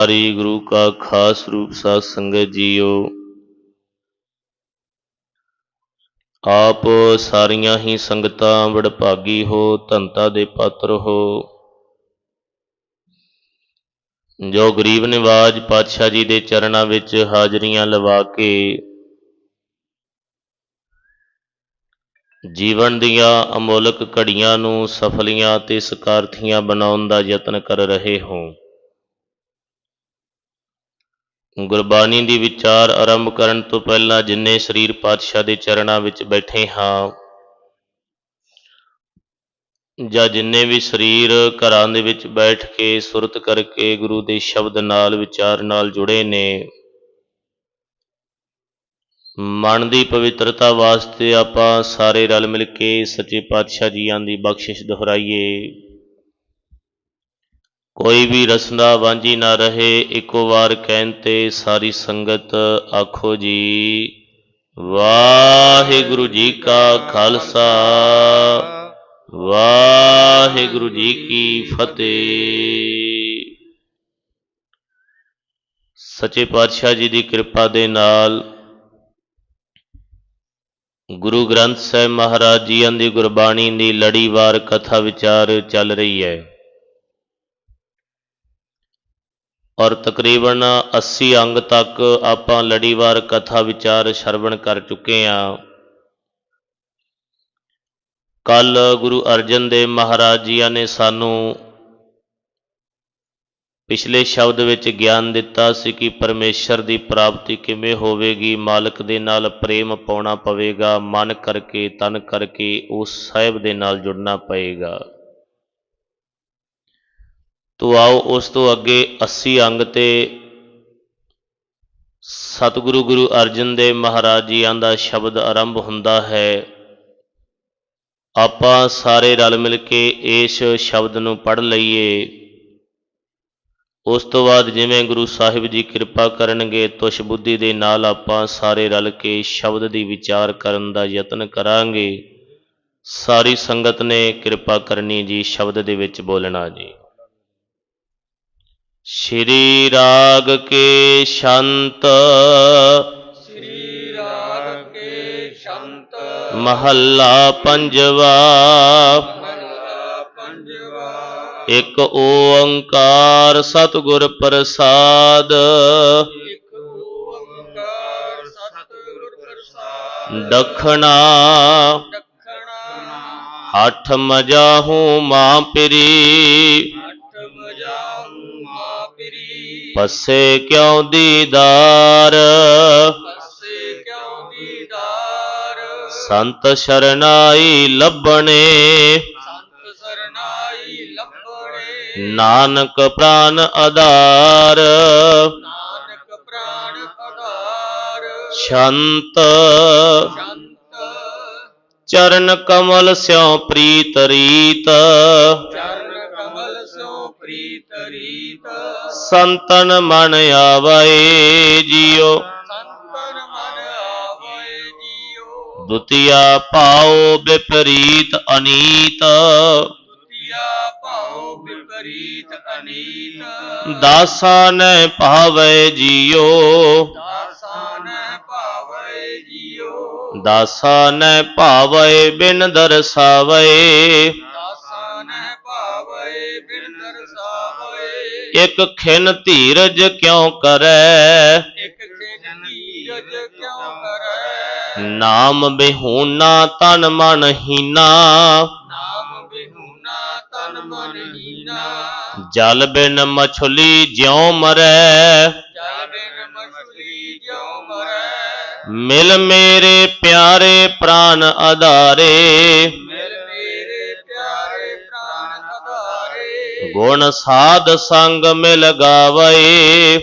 ਹਰੀ ਗੁਰੂ ਕਾ ਖਾਸ ਰੂਪ ਸਾਧ ਸੰਗਤ ਜੀਓ। ਆਪ ਸਾਰੀਆਂ ਹੀ ਸੰਗਤਾਂ ਵਡਭਾਗੀ ਹੋ, ਧੰਤਾ ਦੇ ਪਾਤਰ ਹੋ। ਜੋ ਗਰੀਬ ਨਿਵਾਜ ਪਾਤਸ਼ਾਹ ਜੀ ਦੇ ਚਰਨਾਂ ਵਿੱਚ ਹਾਜ਼ਰੀਆਂ ਲਵਾ ਕੇ ਜੀਵਨ ਦੀਆਂ ਅਮੋਲਕ ਘੜੀਆਂ ਨੂੰ ਸਫਲੀਆਂ ਤੇ ਸਕਾਰਥੀਆਂ ਬਣਾਉਣ ਦਾ ਯਤਨ ਕਰ ਰਹੇ ਹੋ। ਗੁਰਬਾਣੀ ਦੀ ਵਿਚਾਰ ਆਰੰਭ ਕਰਨ ਤੋਂ ਪਹਿਲਾਂ ਜਿੰਨੇ ਸਰੀਰ ਪਾਤਸ਼ਾਹ ਦੇ ਚਰਨਾਂ ਵਿੱਚ ਬੈਠੇ ਹਾਂ, ਜਾਂ ਜਿੰਨੇ ਵੀ ਸਰੀਰ ਘਰਾਂ ਦੇ ਵਿੱਚ ਬੈਠ ਕੇ ਸੁਰਤ ਕਰਕੇ ਗੁਰੂ ਦੇ ਸ਼ਬਦ ਨਾਲ ਵਿਚਾਰ ਨਾਲ ਜੁੜੇ ਨੇ, ਮਨ ਦੀ ਪਵਿੱਤਰਤਾ ਵਾਸਤੇ ਆਪਾਂ ਸਾਰੇ ਰਲ ਮਿਲ ਕੇ ਸੱਚੇ ਪਾਤਸ਼ਾਹ ਜੀਆਂ ਦੀ ਬਖਸ਼ਿਸ਼ ਦੁਹਰਾਈਏ। ਕੋਈ ਵੀ ਰਸਨਾ ਵਾਂਝੀ ਨਾ ਰਹੇ, ਇੱਕੋ ਵਾਰ ਕਹਿਣ ਤੇ ਸਾਰੀ ਸੰਗਤ ਆਖੋ ਜੀ, ਵਾਹਿਗੁਰੂ ਜੀ ਕਾ ਖਾਲਸਾ, ਵਾਹਿਗੁਰੂ ਜੀ ਕੀ ਫਤਿਹ। ਸੱਚੇ ਪਾਤਸ਼ਾਹ ਜੀ ਦੀ ਕਿਰਪਾ ਦੇ ਨਾਲ ਗੁਰੂ ਗ੍ਰੰਥ ਸਾਹਿਬ ਮਹਾਰਾਜ ਜੀਆਂ ਦੀ ਗੁਰਬਾਣੀ ਦੀ ਲੜੀਵਾਰ ਕਥਾ ਵਿਚਾਰ ਚੱਲ ਰਹੀ ਹੈ। ਔਰ ਤਕਰੀਬਨ 80 ਅੰਗ ਤੱਕ ਆਪਾਂ ਲੜੀਵਾਰ ਕਥਾ ਵਿਚਾਰ ਸ਼ਰਵਣ ਕਰ ਚੁੱਕੇ ਹਾਂ। ਕੱਲ ਗੁਰੂ ਅਰਜਨ ਦੇਵ ਮਹਾਰਾਜ ਜੀਆਂ ਨੇ ਸਾਨੂੰ ਪਿਛਲੇ ਸ਼ਬਦ ਵਿੱਚ ਗਿਆਨ ਦਿੱਤਾ ਸੀ ਕਿ ਪਰਮੇਸ਼ਰ ਦੀ ਪ੍ਰਾਪਤੀ ਕਿਵੇਂ ਹੋਵੇਗੀ, ਮਾਲਕ ਦੇ ਨਾਲ ਪ੍ਰੇਮ ਪਾਉਣਾ ਪਵੇਗਾ, ਮਨ ਕਰਕੇ, ਤਨ ਕਰਕੇ ਉਸ ਸਾਹਿਬ ਦੇ ਨਾਲ ਜੁੜਨਾ ਪਏਗਾ। ਤੋ ਆਓ ਉਸ ਤੋਂ ਅੱਗੇ 80 ਅੰਗ ਤੇ ਸਤਿਗੁਰੂ ਗੁਰੂ ਅਰਜਨ ਦੇਵ ਮਹਾਰਾਜ ਜੀਆਂ ਦਾ ਸ਼ਬਦ ਆਰੰਭ ਹੁੰਦਾ ਹੈ। ਆਪਾਂ ਸਾਰੇ ਰਲ ਮਿਲ ਕੇ ਇਸ ਸ਼ਬਦ ਨੂੰ ਪੜ੍ਹ ਲਈਏ। ਉਸ ਤੋਂ ਬਾਅਦ ਜਿਵੇਂ ਗੁਰੂ ਸਾਹਿਬ ਜੀ ਕਿਰਪਾ ਕਰਨਗੇ, ਤੁਸ਼ ਬੁੱਧੀ ਦੇ ਨਾਲ ਆਪਾਂ ਸਾਰੇ ਰਲ ਕੇ ਸ਼ਬਦ ਦੀ ਵਿਚਾਰ ਕਰਨ ਦਾ ਯਤਨ ਕਰਾਂਗੇ। ਸਾਰੀ ਸੰਗਤ ਨੇ ਕਿਰਪਾ ਕਰਨੀ ਜੀ ਸ਼ਬਦ ਦੇ ਵਿੱਚ ਬੋਲਣਾ ਜੀ। ਸ਼੍ਰੀ ਰਾਗ ਕੇ ਸ਼ੰਤ। ਸ੍ਰੀ ਰਾਗ ਕੇ ਸ਼ੰਤ ਮਹੱਲਾ ਪੰਜਵਾ। ਮਹਲਾ ਪੰਜਵਾ ਇੱਕ ਓੰਕਾਰ ਸਤਿਗੁਰ ਪ੍ਰਸਾਦ। ਇਕ ਓੰਕਾਰ ਸਤਿਗੁਰ ਪ੍ਰਸਾਦ ਦਖਣਾ। ਹੱਠ ਹਠ ਮਜਾਹੂ ਮਾਂ ਪਿਰੀ। ਵਜਾਉ ਮਾਪਰੀ ਪਸੇ ਕਿਉ ਦੀਦਾਰ? ਪਸੇ ਕਿਉ ਦੀਦਾਰ? ਸੰਤ ਸ਼ਰਨਾਈ ਲੱਭਣੇ। ਸੰਤ ਸਰਨਾਈ ਲੱਭਣੇ। ਨਾਨਕ ਪ੍ਰਾਨ ਆਧਾਰ। ਨਾਨਕ ਪ੍ਰਾਣ ਆਧਾਰ। ਸ਼ੰਤ ਸ਼ੰਤ ਚਰਨ ਕਮਲ ਸਿਉ ਪ੍ਰੀਤ ਰੀਤ। ਚਰਨ ਕਮਲ ਸੋ ਪ੍ਰੀਤ ਰੀਤ। ਸੰਤਨ ਮਨ ਆਵੈ ਜੀਓ। ਸੰਤਨ ਮਨ ਆਵੇ ਜੀਓ। ਦੁਤੀਆ ਪਾਉ ਵਿਪਰੀਤ ਅਨੀਤ। ਦੁਤੀਆ ਭਾਉ ਵਿਪਰੀਤ ਅਨੀਤ। ਦਾਸਾਂ ਨੈ ਭਾਵੈ ਜੀਓ। ਦਾਸਾਨ ਭਾਵੇ ਜੀਓ। ਦਾਸਾਂ ਨੈ ਭਾਵੈ ਬਿਨ ਦਰਸਾਵੈ। ਬਿਨ ਇਕ ਖਿਨ ਧੀਰਜ ਕਿਉ ਕਰੈ? ਇਕ ਖਿਨ ਧੀਰਜ ਕਿਉ ਕਰੈ? ਨਾਮ ਬਿਹੂਨਾ ਤਨ ਮਨ ਹੀਨਾ। ਨਾਮ ਬਿਹੂਨਾ ਤਨ ਮਨ ਹੀਨਾ। ਜਲ ਬਿਨ ਮਛਲੀ ਜਿਉ ਮਰੈ। ਜਲ ਬਿਨ ਮਛਲੀ ਜਿਉ ਮਰੈ। ਮਿਲ ਮੇਰੇ ਪਿਆਰੇ ਪ੍ਰਾਨ ਆਧਾਰੇ। ਗੁਣ ਸਾਧ ਸੰਗ ਮਿਲ ਗਾਵੇ।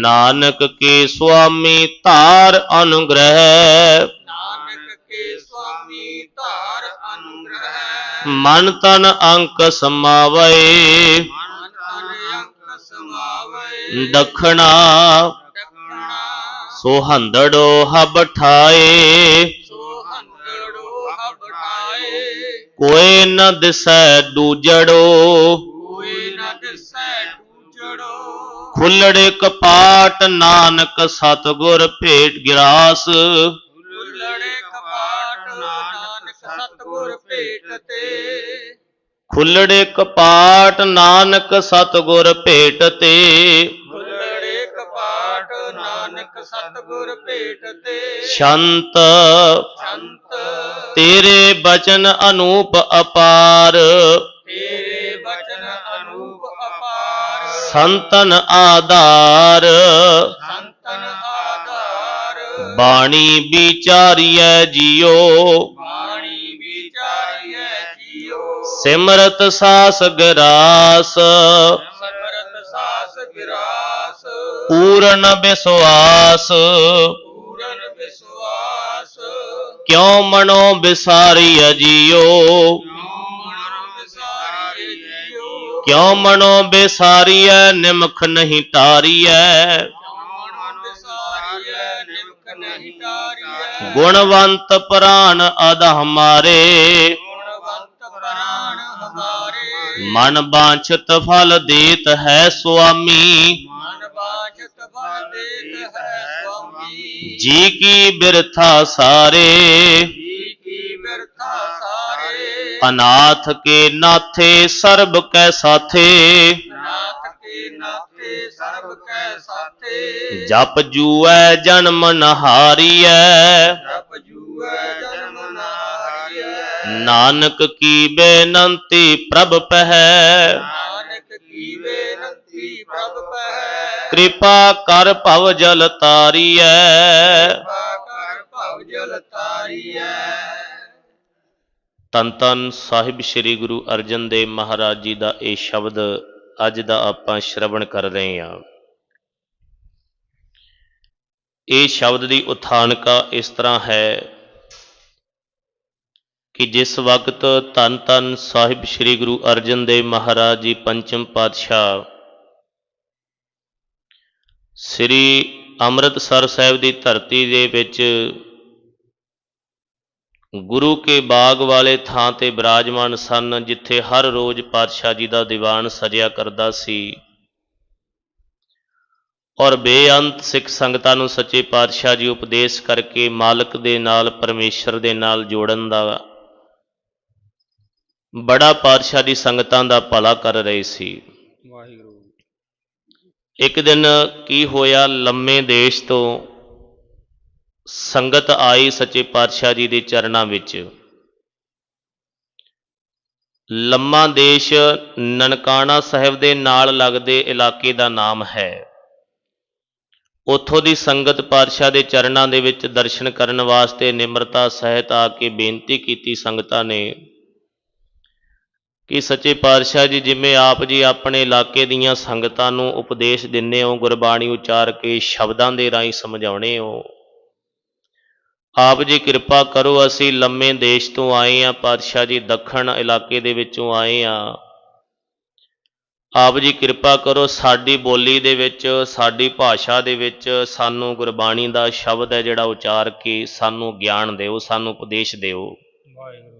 ਨਾਨਕ ਕੇ ਸੁਆਮੀ ਧਾਰ ਅਨੁਗ੍ਰਹਿ। ਨਾਨਕ ਕੇ ਸੁਆਮੀ ਧਾਰ ਅਨੁਗ੍ਰਹਿ ਮਨ ਤਨ ਅੰਕ ਸਮਾਵੈ। ਮਨ ਤਨ ਅੰਕ ਸਮਾਵੇ ਦਖਣਾ ਦਖਣਾ ਸੋਹੰਦੜੋ ਹਬ ਠਾਏ। ਕੋਏ ਨ ਦਿਸੈ ਦੂਜੜੋ। ਕੋਈ ਦਿਸੈ ਟੂਚੜੋ ਖੁੱਲੜੇ ਕਪਾਟ ਨਾਨਕ ਸਤਗੁਰ ਭੇਟ ਗਿਰਾਸ। ਹੁਲੜੇ ਕਪਾਟ ਨਾਨਕ ਸਤਿਗੁਰ ਭੇਟ ਤੇ। ਖੁੱਲੜੇ ਕਪਾਟ ਨਾਨਕ ਸਤਗੁਰ ਭੇਟ ਤੇ। ਹੁਲੜੇ ਕਪਾਟ ਨਾਨਕ ਸਤਿਗੁਰ ਭੇਟ ਤੇ। ਸ਼ੰਤ ਸੰਤ ਤੇਰੇ ਬਚਨ ਅਨੂਪ ਅਪਾਰ। ਤੇਰੇ ਬਚਨ ਅਨੂਪ ਅਪਾਰ। ਸੰਤਨ ਆਧਾਰ। ਸੰਤਨ ਆਧਾਰ। ਬਾਣੀ ਵਿਚਾਰੀਐ ਜਿਉ ਬਾਣੀ ਵਿਚਾਰੀਐ ਜੀਓ। ਸਿਮਰਤ ਸਾਸ ਗਰਾਸ ਸਮਰਤ ਸਾਸ ਗਿਰਾਸ ਪੂਰਨ ਵਿਸ਼ਵਾਸ ਕਿਉ ਮਨੋ ਵਿਸਾਰੀਐ ਜਿਉ ਮਨ ਵਿਸਾਰੀ ਜੀਓ? ਕਿਉ ਮਨੋ ਵਿਸਾਰੀਐ ਨਿਮਖ ਨਹੀਂ ਤਾਰੀਐ ਗੁਣਵੰਤ ਪ੍ਰਾਨ ਅਦ ਹਮਾਰੇ। ਹਮਾਰੇ ਮਨ ਬਾਂਛਤ ਫਲ ਦੇਤ ਹੈ ਸੁਆਮੀ। ਮਨ ਬਾਝਤ ਫਲ ਦੇਤ ਹੈ ਸੁਆਮੀ ਜੀ ਕੀ ਬਿਰਥਾ ਸਾਰੇ? ਜੀ ਕੀ ਬਿਰਥਾ ਸਾਰੇ ਅਨਾਥ ਕੇ ਨਾਥੇ ਸਰਬ ਕੈ ਸਾਥੇ। ਨਾਥ ਕੇ ਨਾਤੇ ਸਰਬ ਕੈ ਸਾਥੇ ਜਪ ਜੂਐ ਜਨਮ ਨਹਾਰੀਐ। ਜਪ ਜੂਐ ਜਨਮ ਨਾਰੀਐ ਨਾਨਕ ਕੀ ਬੇਨੰਤੀ ਪ੍ਰਭ ਪਹਿ। ਨਾਨਕ ਕੀ ਬੇਨੰਤੀ ਪ੍ਰਭ ਪਹਿ ਕਿਰਪਾ ਕਰ ਭਵ ਜਲ ਤਾਰੀਐ। ਕਿਰਪਾ ਕਰ ਭਵ ਜਲ ਤਾਰੀਐ। ਤਨ ਤਨ ਸਾਹਿਬ ਸ੍ਰੀ ਗੁਰੂ ਅਰਜਨ ਦੇਵ ਮਹਾਰਾਜ ਜੀ ਦਾ ਇਹ ਸ਼ਬਦ ਅੱਜ ਦਾ ਆਪਾਂ ਸ਼ਰਵਣ ਕਰ ਰਹੇ ਹਾਂ। ਇਹ ਸ਼ਬਦ ਦੀ ਉਥਾਨਕਾ ਇਸ ਤਰ੍ਹਾਂ ਹੈ ਕਿ ਜਿਸ ਵਕਤ ਧੰਨ ਧੰਨ ਸਾਹਿਬ ਸ੍ਰੀ ਗੁਰੂ ਅਰਜਨ ਦੇਵ ਮਹਾਰਾਜ ਜੀ ਪੰਚਮ ਪਾਤਸ਼ਾਹ ਸ੍ਰੀ ਅੰਮ੍ਰਿਤਸਰ ਸਾਹਿਬ ਦੀ ਧਰਤੀ ਦੇ ਵਿੱਚ ਗੁਰੂ ਕੇ ਬਾਗ ਵਾਲੇ ਥਾਂ ਤੇ ਬਿਰਾਜਮਾਨ ਸਨ, ਜਿੱਥੇ ਹਰ ਰੋਜ਼ ਪਾਤਸ਼ਾਹ ਜੀ ਦਾ ਦੀਵਾਨ ਸਜਿਆ ਕਰਦਾ ਸੀ। ਔਰ ਬੇਅੰਤ ਸਿੱਖ ਸੰਗਤਾਂ ਨੂੰ ਸੱਚੇ ਪਾਤਸ਼ਾਹ ਜੀ ਉਪਦੇਸ਼ ਕਰਕੇ ਮਾਲਕ ਦੇ ਨਾਲ, ਪਰਮੇਸ਼ਰ ਦੇ ਨਾਲ ਜੋੜਨ ਦਾ ਬੜਾ ਪਾਤਸ਼ਾਹ ਦੀ ਸੰਗਤਾਂ ਦਾ ਭਲਾ ਕਰ ਰਹੇ ਸੀ। ਇੱਕ ਦਿਨ ਕੀ ਹੋਇਆ ਲੰਮੇ ਦੇਸ਼ ਤੋਂ ਸੰਗਤ ਆਈ ਸੱਚੇ ਪਾਤਸ਼ਾਹ ਜੀ ਦੇ ਚਰਨਾਂ ਵਿੱਚ। ਲੰਮਾ ਦੇਸ਼ ਨਨਕਾਣਾ ਸਾਹਿਬ ਦੇ ਨਾਲ ਲੱਗਦੇ ਇਲਾਕੇ ਦਾ ਨਾਮ ਹੈ। ਉੱਥੋਂ ਦੀ ਸੰਗਤ ਪਾਤਸ਼ਾਹ ਦੇ ਚਰਨਾਂ ਦੇ ਵਿੱਚ ਦਰਸ਼ਨ ਕਰਨ ਵਾਸਤੇ ਨਿਮਰਤਾ ਸਹਿਤ ਆ ਕੇ ਬੇਨਤੀ ਕੀਤੀ ਸੰਗਤਾਂ ਨੇ ਕਿ ਸੱਚੇ ਪਾਤਸ਼ਾਹ ਜੀ, ਜਿਵੇਂ ਆਪ ਜੀ ਆਪਣੇ ਇਲਾਕੇ ਦੀਆਂ ਸੰਗਤਾਂ ਨੂੰ ਉਪਦੇਸ਼ ਦਿੰਦੇ ਹੋ, ਗੁਰਬਾਣੀ ਉਚਾਰ ਕੇ ਸ਼ਬਦਾਂ ਦੇ ਰਾਹੀਂ ਸਮਝਾਉਣੇ ਹੋ। ਆਪ ਜੀ ਕਿਰਪਾ ਕਰੋ, ਅਸੀਂ ਲੰਮੇ ਦੇਸ਼ ਤੋਂ ਆਏ ਆ ਪਾਤਸ਼ਾਹ ਜੀ ਦੱਖਣ ਇਲਾਕੇ ਦੇ ਵਿੱਚੋਂ ਆਏ ਆ ਆਪ ਜੀ ਕਿਰਪਾ ਕਰੋ, ਸਾਡੀ ਬੋਲੀ ਦੇ ਵਿੱਚ, ਸਾਡੀ ਭਾਸ਼ਾ ਦੇ ਵਿੱਚ ਸਾਨੂੰ ਗੁਰਬਾਣੀ ਦਾ ਸ਼ਬਦ ਹੈ ਜਿਹੜਾ ਉਚਾਰ ਕੇ ਸਾਨੂੰ ਗਿਆਨ ਦਿਓ, ਸਾਨੂੰ ਉਪਦੇਸ਼ ਦਿਓ। ਵਾਹਿਗੁਰੂ।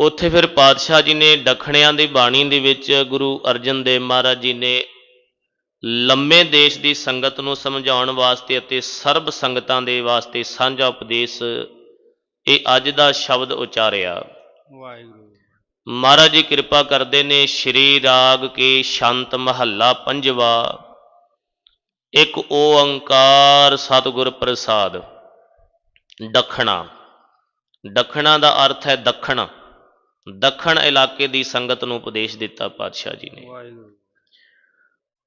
ਉੱਥੇ ਫਿਰ ਪਾਤਸ਼ਾਹ ਜੀ ਨੇ ਦੱਖਣਿਆਂ ਦੀ ਬਾਣੀ ਦੇ ਵਿੱਚ ਗੁਰੂ ਅਰਜਨ ਦੇਵ ਮਹਾਰਾਜ ਜੀ ਨੇ ਲੰਮੇ ਦੇਸ਼ ਦੀ ਸੰਗਤ ਨੂੰ ਸਮਝਾਉਣ ਵਾਸਤੇ ਅਤੇ ਸਰਬ ਸੰਗਤਾਂ ਦੇ ਵਾਸਤੇ ਸਾਂਝਾ ਉਪਦੇਸ਼ ਇਹ ਅੱਜ ਦਾ ਸ਼ਬਦ ਉਚਾਰਿਆ। ਵਾਹਿਗੁਰੂ। ਮਹਾਰਾਜ ਜੀ ਕਿਰਪਾ ਕਰਦੇ ਨੇ ਸ਼੍ਰੀ ਰਾਗ ਕੇ ਸ਼ੰਤ ਮਹੱਲਾ ਪੰਜਵਾ। ਇੱਕ ਓੰਕਾਰ ਸਤਿਗੁਰ ਪ੍ਰਸਾਦ ਦੱਖਣਾ। ਦੱਖਣਾ ਦਾ ਅਰਥ ਹੈ ਦੱਖਣ। ਦੱਖਣ ਇਲਾਕੇ ਦੀ ਸੰਗਤ ਨੂੰ ਉਪਦੇਸ਼ ਦਿੱਤਾ ਪਾਤਸ਼ਾਹ ਜੀ ਨੇ।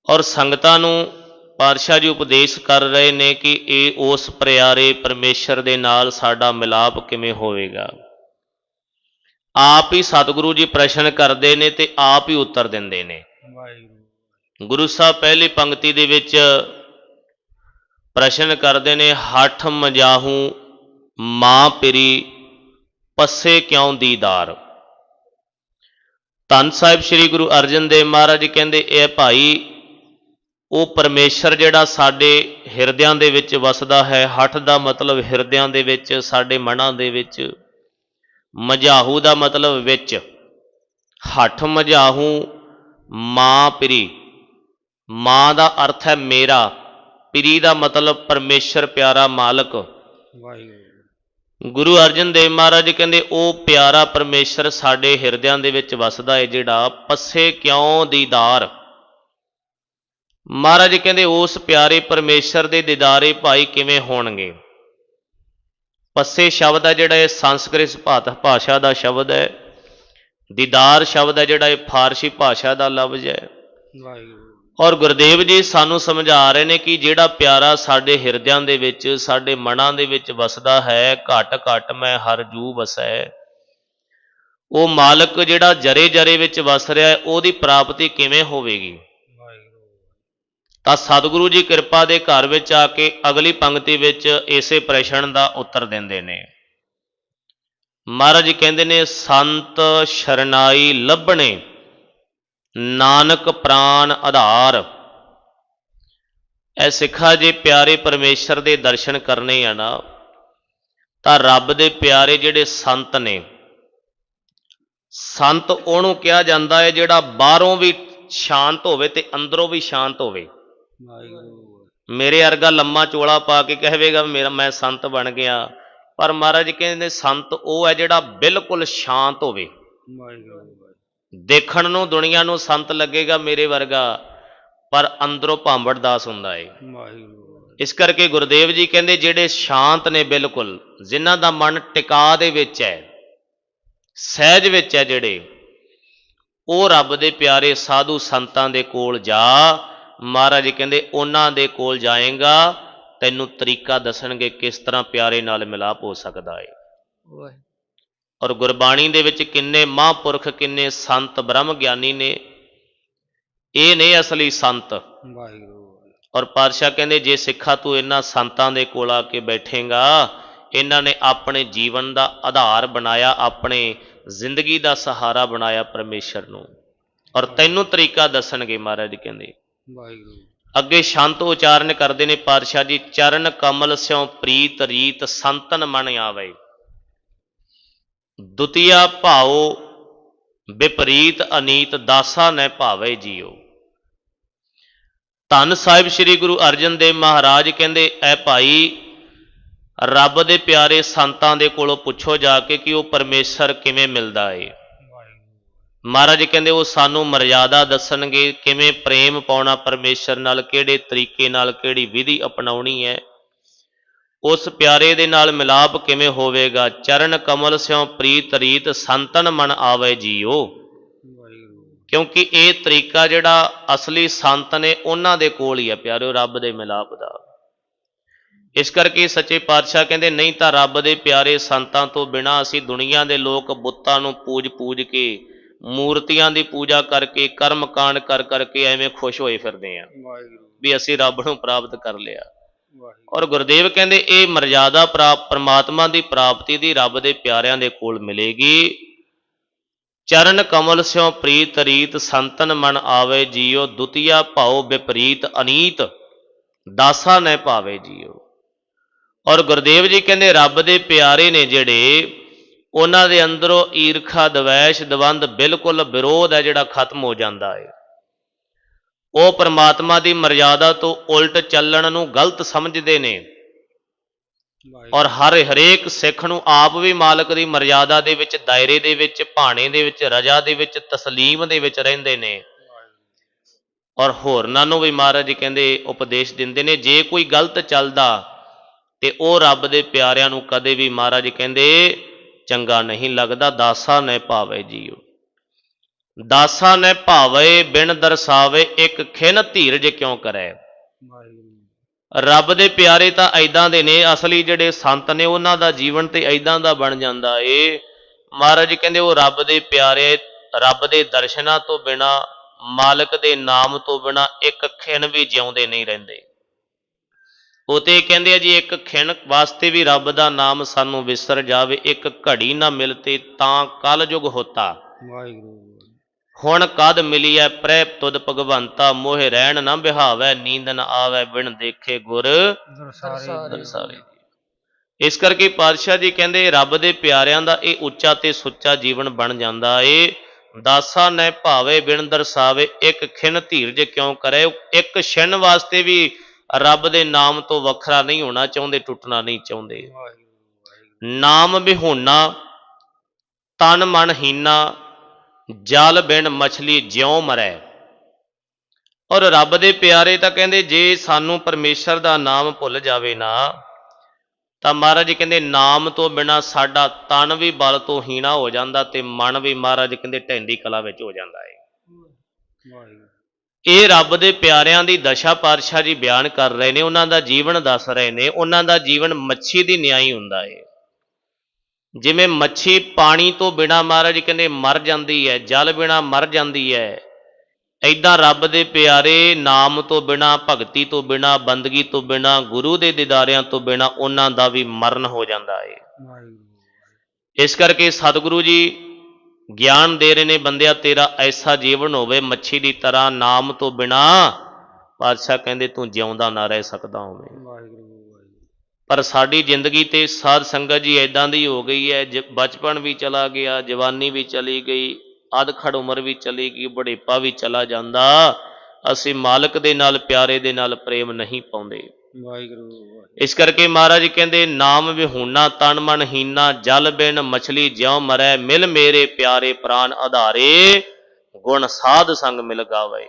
ਔਰ ਸੰਗਤਾਂ ਨੂੰ ਪਾਤਸ਼ਾਹ ਜੀ ਉਪਦੇਸ਼ ਕਰ ਰਹੇ ਨੇ ਕਿ ਇਹ ਉਸ ਪਿਆਰੇ ਪਰਮੇਸ਼ਰ ਦੇ ਨਾਲ ਸਾਡਾ ਮਿਲਾਪ ਕਿਵੇਂ ਹੋਵੇਗਾ। ਆਪ ਹੀ ਸਤਿਗੁਰੂ ਜੀ ਪ੍ਰਸ਼ਨ ਕਰਦੇ ਨੇ ਤੇ ਆਪ ਹੀ ਉੱਤਰ ਦਿੰਦੇ ਨੇ। ਗੁਰੂ ਸਾਹਿਬ ਪਹਿਲੀ ਪੰਕਤੀ ਦੇ ਵਿੱਚ ਪ੍ਰਸ਼ਨ ਕਰਦੇ ਨੇ ਹੱਠ ਮਜਾਹੂ ਮਾਂ ਪਿਰੀ ਪੱਸੇ ਕਿਉਂ ਦੀਦਾਰ? ਧੰਨ ਸਾਹਿਬ ਸ੍ਰੀ ਗੁਰੂ ਅਰਜਨ ਦੇਵ ਮਹਾਰਾਜ ਕਹਿੰਦੇ, ਇਹ ਭਾਈ, ਉਹ ਪਰਮੇਸ਼ਰ ਜਿਹੜਾ ਸਾਡੇ ਹਿਰਦਿਆਂ ਦੇ ਵਿੱਚ ਵਸਦਾ ਹੈ, ਹੱਠ ਦਾ ਮਤਲਬ ਹਿਰਦਿਆਂ ਦੇ ਵਿੱਚ, ਸਾਡੇ ਮਨਾਂ ਦੇ ਵਿੱਚ ਮਜਾਹੂ ਦਾ ਮਤਲਬ ਵਿੱਚ, ਹੱਠ ਮਜਾਹੂ ਮਾਂ ਪ੍ਰੀ, ਮਾਂ ਦਾ ਅਰਥ ਹੈ ਮੇਰਾ, ਪ੍ਰੀ ਦਾ ਮਤਲਬ ਪਰਮੇਸ਼ਰ ਪਿਆਰਾ ਮਾਲਕ, ਵਾਹਿਗੁਰੂ ਗੁਰੂ ਅਰਜਨ ਦੇਵ ਮਹਾਰਾਜ ਕਹਿੰਦੇ, ਉਹ ਪਿਆਰਾ ਪਰਮੇਸ਼ਰ ਸਾਡੇ ਹਿਰਦਿਆਂ ਦੇ ਵਿੱਚ ਵਸਦਾ ਹੈ ਜਿਹੜਾ ਪੱਸੇ ਕਿਉਂ ਦੀਦਾਰ ਮਹਾਰਾਜ ਕਹਿੰਦੇ, ਉਸ ਪਿਆਰੇ ਪਰਮੇਸ਼ਰ ਦੇ ਦੀਦਾਰੇ ਭਾਈ ਕਿਵੇਂ ਹੋਣਗੇ? ਪੱਸੇ ਸ਼ਬਦ ਹੈ ਜਿਹੜਾ, ਇਹ ਸੰਸਕ੍ਰਿਤ ਭਾਤ, ਭਾਸ਼ਾ ਦਾ ਸ਼ਬਦ ਹੈ। ਦੀਦਾਰ ਸ਼ਬਦ ਹੈ ਜਿਹੜਾ, ਇਹ ਫਾਰਸੀ ਭਾਸ਼ਾ ਦਾ ਲਫ਼ਜ਼ ਹੈ। ਵਾਹਿਗੁਰੂ। ਔਰ ਗੁਰਦੇਵ ਜੀ ਸਾਨੂੰ ਸਮਝਾ ਰਹੇ ਨੇ ਕਿ ਜਿਹੜਾ ਪਿਆਰਾ ਸਾਡੇ ਹਿਰਦਿਆਂ ਦੇ ਵਿੱਚ, ਸਾਡੇ ਮਨਾਂ ਦੇ ਵਿੱਚ ਵਸਦਾ ਹੈ, ਘਟ ਘਟ ਮੈਂ ਹਰ ਜੂ ਵਸੈ। ਉਹ ਮਾਲਕ ਜਿਹੜਾ ਜਰੇ ਜਰੇ ਵਿੱਚ ਵਸ ਰਿਹਾ ਹੈ, ਉਹਦੀ ਪ੍ਰਾਪਤੀ ਕਿਵੇਂ ਹੋਵੇਗੀ? ਤਾਂ ਸਤਿਗੁਰੂ ਜੀ ਕਿਰਪਾ ਦੇ ਘਰ ਵਿੱਚ ਆ ਕੇ ਅਗਲੀ ਪੰਕਤੀ ਵਿੱਚ ਇਸੇ ਪ੍ਰਸ਼ਨ ਦਾ ਉੱਤਰ ਦਿੰਦੇ ਨੇ। ਮਹਾਰਾਜ ਕਹਿੰਦੇ ਨੇ, ਸੰਤ ਸ਼ਰਨਾਈ ਲੱਭਣੇ। ਨਾਨਕ ਪ੍ਰਾਨ ਆਧਾਰ। ਐ ਸਿੱਖਾ ਜੇ ਪਿਆਰੇ ਪਰਮੇਸ਼ਰ ਦੇ ਦਰਸ਼ਨ ਕਰਨੇ ਆ ਨਾ ਤਾਂ ਰੱਬ ਦੇ ਪਿਆਰੇ ਜਿਹੜੇ ਸੰਤ ਨੇ ਸੰਤ ਉਹਨੂੰ ਕਿਹਾ ਜਾਂਦਾ ਹੈ ਜਿਹੜਾ ਬਾਹਰੋਂ ਵੀ ਸ਼ਾਂਤ ਹੋਵੇ ਤੇ ਅੰਦਰੋਂ ਵੀ ਸ਼ਾਂਤ ਹੋਵੇ। ਮੇਰੇ ਵਰਗਾ ਲੰਮਾ ਚੋਲਾ ਪਾ ਕੇ ਕਹਵੇਗਾ ਮੇਰਾ ਮੈਂ ਸੰਤ ਬਣ ਗਿਆ। ਪਰ ਮਹਾਰਾਜ ਕਹਿੰਦੇ ਸੰਤ ਉਹ ਹੈ ਜਿਹੜਾ ਬਿਲਕੁਲ ਸ਼ਾਂਤ ਹੋਵੇ। ਵਾਹਿਗੁਰੂ। ਦੇਖਣ ਨੂੰ ਦੁਨੀਆ ਨੂੰ ਸੰਤ ਲੱਗੇਗਾ ਮੇਰੇ ਵਰਗਾ ਪਰ ਅੰਦਰੋਂ ਭਾਂਬੜਦਾਸ ਹੁੰਦਾ ਏ। ਵਾਹਿਗੁਰੂ। ਇਸ ਕਰਕੇ ਗੁਰਦੇਵ ਜੀ ਕਹਿੰਦੇ ਜਿਹੜੇ ਸ਼ਾਂਤ ਨੇ ਬਿਲਕੁਲ ਜਿਨ੍ਹਾਂ ਦਾ ਮਨ ਟਿਕਾ ਦੇ ਵਿੱਚ ਹੈ ਸਹਿਜ ਵਿੱਚ ਹੈ ਜਿਹੜੇ ਉਹ ਰੱਬ ਦੇ ਪਿਆਰੇ ਸਾਧੂ ਸੰਤਾਂ ਦੇ ਕੋਲ ਜਾ। ਮਹਾਰਾਜ ਕਹਿੰਦੇ ਉਹਨਾਂ ਦੇ ਕੋਲ ਜਾਏਗਾ ਤੈਨੂੰ ਤਰੀਕਾ ਦੱਸਣਗੇ ਕਿਸ ਤਰ੍ਹਾਂ ਪਿਆਰੇ ਨਾਲ ਮਿਲਾਪ ਹੋ ਸਕਦਾ ਹੈ ਵਾਹਿਗੁਰੂ। ਔਰ ਗੁਰਬਾਣੀ ਦੇ ਵਿੱਚ ਕਿੰਨੇ ਮਹਾਂਪੁਰਖ ਕਿੰਨੇ ਸੰਤ ਬ੍ਰਹਮ ਗਿਆਨੀ ਨੇ ਇਹ ਨੇ ਅਸਲੀ ਸੰਤ। ਵਾਹਿਗੁਰੂ। ਔਰ ਪਾਤਸ਼ਾਹ ਕਹਿੰਦੇ ਜੇ ਸਿੱਖਾ ਤੂੰ ਇਹਨਾਂ ਸੰਤਾਂ ਦੇ ਕੋਲ ਆ ਕੇ ਬੈਠੇਗਾ ਇਹਨਾਂ ਨੇ ਆਪਣੇ ਜੀਵਨ ਦਾ ਆਧਾਰ ਬਣਾਇਆ ਆਪਣੇ ਜ਼ਿੰਦਗੀ ਦਾ ਸਹਾਰਾ ਬਣਾਇਆ ਪਰਮੇਸ਼ਰ ਨੂੰ। ਔਰ ਤੈਨੂੰ ਤਰੀਕਾ ਦੱਸਣਗੇ ਮਹਾਰਾਜ ਕਹਿੰਦੇ। ਵਾਹਿਗੁਰੂ। ਅੱਗੇ ਸ਼ਾਂਤ ਉਚਾਰਨ ਕਰਦੇ ਨੇ ਪਾਤਸ਼ਾਹ ਜੀ ਚਰਨ ਕਮਲ ਸਿਉ ਪ੍ਰੀਤ ਰੀਤ ਸੰਤਨ ਮਨ ਆਵੇ। ਦੁਤੀਆ ਭਾਉ ਵਿਪਰੀਤ ਅਨੀਤ ਦਾਸਾ ਨੇ ਭਾਵੇ ਜੀਓ ਧੰਨ ਸਾਹਿਬ ਸ੍ਰੀ ਗੁਰੂ ਅਰਜਨ ਦੇਵ ਮਹਾਰਾਜ ਕਹਿੰਦੇ, ਐ ਭਾਈ, ਰੱਬ ਦੇ ਪਿਆਰੇ ਸੰਤਾਂ ਦੇ ਕੋਲੋਂ ਪੁੱਛੋ ਜਾ ਕੇ ਕਿ ਉਹ ਪਰਮੇਸ਼ਰ ਕਿਵੇਂ ਮਿਲਦਾ ਏ? ਮਹਾਰਾਜ ਕਹਿੰਦੇ, ਉਹ ਸਾਨੂੰ ਮਰਿਆਦਾ ਦੱਸਣਗੇ ਕਿਵੇਂ ਪ੍ਰੇਮ ਪਾਉਣਾ ਪਰਮੇਸ਼ਰ ਨਾਲ, ਕਿਹੜੇ ਤਰੀਕੇ ਨਾਲ, ਕਿਹੜੀ ਵਿਧੀ ਅਪਣਾਉਣੀ ਹੈ। ਉਸ ਪਿਆਰੇ ਦੇ ਨਾਲ ਮਿਲਾਪ ਕਿਵੇਂ ਹੋਵੇਗਾ? ਚਰਨ ਕਮਲ ਸਿਉ ਪ੍ਰੀਤ ਰੀਤ ਸੰਤਨ ਮਨ ਆਵੇ ਜੀਓ। ਕਿਉਂਕਿ ਇਹ ਤਰੀਕਾ ਜਿਹੜਾ ਅਸਲੀ ਸੰਤ ਨੇ ਉਹਨਾਂ ਦੇ ਕੋਲ ਹੀ ਹੈ ਪਿਆਰਿਓ ਰੱਬ ਦੇ ਮਿਲਾਪ ਦਾ। ਇਸ ਕਰਕੇ ਸੱਚੇ ਪਾਤਸ਼ਾਹ ਕਹਿੰਦੇ ਨਹੀਂ ਤਾਂ ਰੱਬ ਦੇ ਪਿਆਰੇ ਸੰਤਾਂ ਤੋਂ ਬਿਨਾ ਅਸੀਂ ਦੁਨੀਆ ਦੇ ਲੋਕ ਬੁੱਤਾਂ ਨੂੰ ਪੂਜ-ਪੂਜ ਕੇ ਮੂਰਤੀਆਂ ਦੀ ਪੂਜਾ ਕਰਕੇ ਕਰਮ ਕਾਂਡ ਕਰ ਕਰਕੇ ਐਵੇਂ ਖੁਸ਼ ਹੋਏ ਫਿਰਦੇ ਆਂ। ਵੀ ਅਸੀਂ ਰੱਬ ਨੂੰ ਪ੍ਰਾਪਤ ਕਰ ਲਿਆ। ਔਰ ਗੁਰਦੇਵ ਕਹਿੰਦੇ, ਇਹ ਮਰਜ਼ਾਦਾ ਪ੍ਰਾਪ, ਪਰਮਾਤਮਾ ਦੀ ਪ੍ਰਾਪਤੀ ਦੀ ਰੱਬ ਦੇ ਪਿਆਰਿਆਂ ਦੇ ਕੋਲ ਮਿਲੇਗੀ। ਚਰਨ ਕਮਲ ਸਿਉ ਪ੍ਰੀਤ ਰੀਤ, ਸੰਤਨ ਮਨ ਆਵੇ ਜੀਓ ਦੁਤੀਆ ਭਾਉ ਵਿਪਰੀਤ, ਅਨੀਤ ਦਾਸਾ ਨੇ ਭਾਵੇ ਜੀਓ ਔਰ ਗੁਰਦੇਵ ਜੀ ਕਹਿੰਦੇ, ਰੱਬ ਦੇ ਪਿਆਰੇ ਨੇ ਜਿਹੜੇ, ਉਹਨਾਂ ਦੇ ਅੰਦਰੋਂ ਈਰਖਾ, ਦਵੈਸ਼, ਦਵੰਦ ਬਿਲਕੁਲ ਵਿਰੋਧ ਹੈ ਜਿਹੜਾ ਖਤਮ ਹੋ ਜਾਂਦਾ ਹੈ ਉਹ ਪਰਮਾਤਮਾ ਦੀ ਮਰਜ਼ਾਦਾ ਤੋਂ ਉਲਟ ਚੱਲਣ ਨੂੰ ਗਲਤ ਸਮਝਦੇ ਨੇ। ਔਰ ਹਰ ਹਰੇਕ ਸਿੱਖ ਨੂੰ ਆਪ ਵੀ ਮਾਲਕ ਦੀ ਮਰਜ਼ਾਦਾ ਦੇ ਵਿੱਚ ਦਾਇਰੇ ਦੇ ਵਿੱਚ ਭਾਣੇ ਦੇ ਵਿੱਚ ਰਜਾ ਦੇ ਵਿੱਚ ਤਸਲੀਮ ਦੇ ਵਿੱਚ ਰਹਿੰਦੇ ਨੇ। ਔਰ ਹੋਰਨਾਂ ਨੂੰ ਵੀ ਮਹਾਰਾਜ ਜੀ ਕਹਿੰਦੇ ਉਪਦੇਸ਼ ਦਿੰਦੇ ਨੇ ਜੇ ਕੋਈ ਗਲਤ ਚੱਲਦਾ ਤੇ ਉਹ ਰੱਬ ਦੇ ਪਿਆਰਿਆਂ ਨੂੰ ਕਦੇ ਵੀ ਮਹਾਰਾਜ ਕਹਿੰਦੇ ਚੰਗਾ ਨਹੀਂ ਲੱਗਦਾ ਦਾਸਾ ਨੇ ਭਾਵੇ ਜੀਓ। ਦਾਸਾ ਨੇ ਭਾਵੇ ਬਿਨ ਦਰਸਾਵੇ ਇੱਕ ਖਿਨ ਧੀਰਜ ਕਿਉਂ ਕਰੇ? ਰੱਬ ਦੇ ਪਿਆਰੇ ਤਾਂ ਐਦਾਂ ਦੇ ਨੇ ਅਸਲੀ ਜਿਹੜੇ ਸੰਤ ਨੇ ਉਹਨਾਂ ਦਾ ਜੀਵਨ ਤੇ ਐਦਾਂ ਦਾ ਬਣ ਜਾਂਦਾ ਏ। ਮਹਾਰਾਜ ਕਹਿੰਦੇ ਉਹ ਰੱਬ ਦੇ ਪਿਆਰੇ ਰੱਬ ਦੇ ਦਰਸ਼ਨਾਂ ਤੋਂ ਬਿਨਾ ਮਾਲਕ ਦੇ ਨਾਮ ਤੋਂ ਬਿਨਾ ਇੱਕ ਖਿਣ ਵੀ ਜਿਉਂਦੇ ਨਹੀਂ ਰਹਿੰਦੇ। ਉਹ ਤੇ ਕਹਿੰਦੇ ਆ ਜੀ ਇੱਕ ਖਿਣ ਵਾਸਤੇ ਵੀ ਰੱਬ ਦਾ ਨਾਮ ਸਾਨੂੰ ਵਿਸਰ ਜਾਵੇ ਇੱਕ ਘੜੀ ਨਾ ਮਿਲਤੇ ਤਾਂ ਕਲਯੁਗ ਹੋਤਾ। ਵਾਹਿਗੁਰੂ। ਹੁਣ ਕਦ ਮਿਲੀਐ ਪ੍ਰੈ ਤੁਧ ਭਗਵੰਤਾ ਮੋਹਿ ਰਹਿਣ ਨਾ ਬਿਹਾਵੈ ਨੀਂਦ ਨ ਆਵੈ ਬਿਨ ਦੇਖੇ ਗੁਰ। ਦਰਸਾਰੇ ਇਸ ਕਰਕੇ ਪਾਤਸ਼ਾਹ ਜੀ ਕਹਿੰਦੇ ਰੱਬ ਦੇ ਪਿਆਰਿਆਂ ਦਾ ਇਹ ਉੱਚਾ ਤੇ ਸੁੱਚਾ ਜੀਵਨ ਬਣ ਜਾਂਦਾ ਏ। ਦਾਸਾ ਨੈ ਭਾਵੇ ਬਿਨ ਦਰਸਾਵੇ ਇੱਕ ਖਿਨ ਧੀਰਜ ਕਿਉਂ ਕਰੇ? ਇੱਕ ਛਿਨ ਵਾਸਤੇ ਵੀ ਰੱਬ ਦੇ ਨਾਮ ਤੋਂ ਵੱਖਰਾ ਨਹੀਂ ਹੋਣਾ ਚਾਹੁੰਦੇ ਟੁੱਟਣਾ ਨਹੀਂ ਚਾਹੁੰਦੇ। ਨਾਮ ਵਿਹੂਣਾ ਤਨ ਮਨ ਹੀਨਾ ਜਲ ਬਿਨ ਮਛਲੀ ਜਿਉ ਮਰੈ। ਔਰ ਰੱਬ ਦੇ ਪਿਆਰੇ ਤਾਂ ਕਹਿੰਦੇ, ਜੇ ਸਾਨੂੰ ਪਰਮੇਸ਼ਰ ਦਾ ਨਾਮ ਭੁੱਲ ਜਾਵੇ ਨਾ, ਤਾਂ ਮਹਾਰਾਜ ਜੀ ਕਹਿੰਦੇ, ਨਾਮ ਤੋਂ ਬਿਨਾ ਸਾਡਾ ਤਨ ਵੀ ਬਲ ਤੋਂ ਹੀਣਾ ਹੋ ਜਾਂਦਾ ਤੇ ਮਨ ਵੀ ਮਹਾਰਾਜ ਕਹਿੰਦੇ ਢੈਂਦੀ ਕਲਾ ਵਿੱਚ ਹੋ ਜਾਂਦਾ ਹੈ ਇਹ ਰੱਬ ਦੇ ਪਿਆਰਿਆਂ ਦੀ ਦਸ਼ਾ ਪਾਤਸ਼ਾਹ ਜੀ ਬਿਆਨ ਕਰ ਰਹੇ ਨੇ, ਉਹਨਾਂ ਦਾ ਜੀਵਨ ਦੱਸ ਰਹੇ ਨੇ, ਉਹਨਾਂ ਦਾ ਜੀਵਨ ਮੱਛੀ ਦੀ ਨਿਆਈ ਹੁੰਦਾ ਹੈ ਜਿਵੇਂ ਮੱਛੀ ਪਾਣੀ ਤੋਂ ਬਿਨਾ ਮਹਾਰਾਜ ਕਹਿੰਦੇ ਮਰ ਜਾਂਦੀ ਹੈ ਜਲ ਬਿਨਾ ਮਰ ਜਾਂਦੀ ਹੈ ਐਦਾਂ ਰੱਬ ਦੇ ਪਿਆਰੇ ਨਾਮ ਤੋਂ ਬਿਨਾ ਭਗਤੀ ਤੋਂ ਬਿਨਾ ਬੰਦਗੀ ਤੋਂ ਬਿਨਾ ਗੁਰੂ ਦੇ ਦਿਦਾਰਿਆਂ ਤੋਂ ਬਿਨਾ ਉਹਨਾਂ ਦਾ ਵੀ ਮਰਨ ਹੋ ਜਾਂਦਾ ਹੈ ਇਸ ਕਰਕੇ ਸਤਿਗੁਰੂ ਜੀ ਗਿਆਨ ਦੇ ਰਹੇ ਨੇ ਬੰਦਿਆ ਤੇਰਾ ਐਸਾ ਜੀਵਨ ਹੋਵੇ ਮੱਛੀ ਦੀ ਤਰ੍ਹਾਂ ਨਾਮ ਤੋਂ ਬਿਨਾ ਪਾਤਸ਼ਾਹ ਕਹਿੰਦੇ ਤੂੰ ਜਿਉਂਦਾ ਨਾ ਰਹਿ ਸਕਦਾ ਹੋਵੇਂ। ਪਰ ਸਾਡੀ ਜ਼ਿੰਦਗੀ ਤੇ ਸਾਧ ਸੰਗਤ ਜੀ ਐਦਾਂ ਦੀ ਹੋ ਗਈ ਹੈ ਬਚਪਨ ਵੀ ਚਲਾ ਗਿਆ ਜਵਾਨੀ ਵੀ ਚਲੀ ਗਈ ਅਧਖੜ ਉਮਰ ਵੀ ਚਲੀ ਗਈ ਬੁਢੇਪਾ ਵੀ ਚਲਾ ਜਾਂਦਾ। ਅਸੀਂ ਮਾਲਕ ਦੇ ਨਾਲ ਪਿਆਰੇ ਦੇ ਨਾਲ ਪ੍ਰੇਮ ਨਹੀਂ ਪਾਉਂਦੇ। ਇਸ ਕਰਕੇ ਮਹਾਰਾਜ ਕਹਿੰਦੇ ਨਾਮ ਵਿਹੂਣਾ ਤਨ ਮਨ ਹੀਨਾ ਜਲ ਬਿਨ ਮਛਲੀ ਜਿਉ ਮਰੈ ਮਿਲ ਮੇਰੇ ਪਿਆਰੇ ਪ੍ਰਾਨ ਆਧਾਰੇ ਗੁਣ ਸਾਧ ਸੰਗ ਮਿਲ ਗਾਵੇ।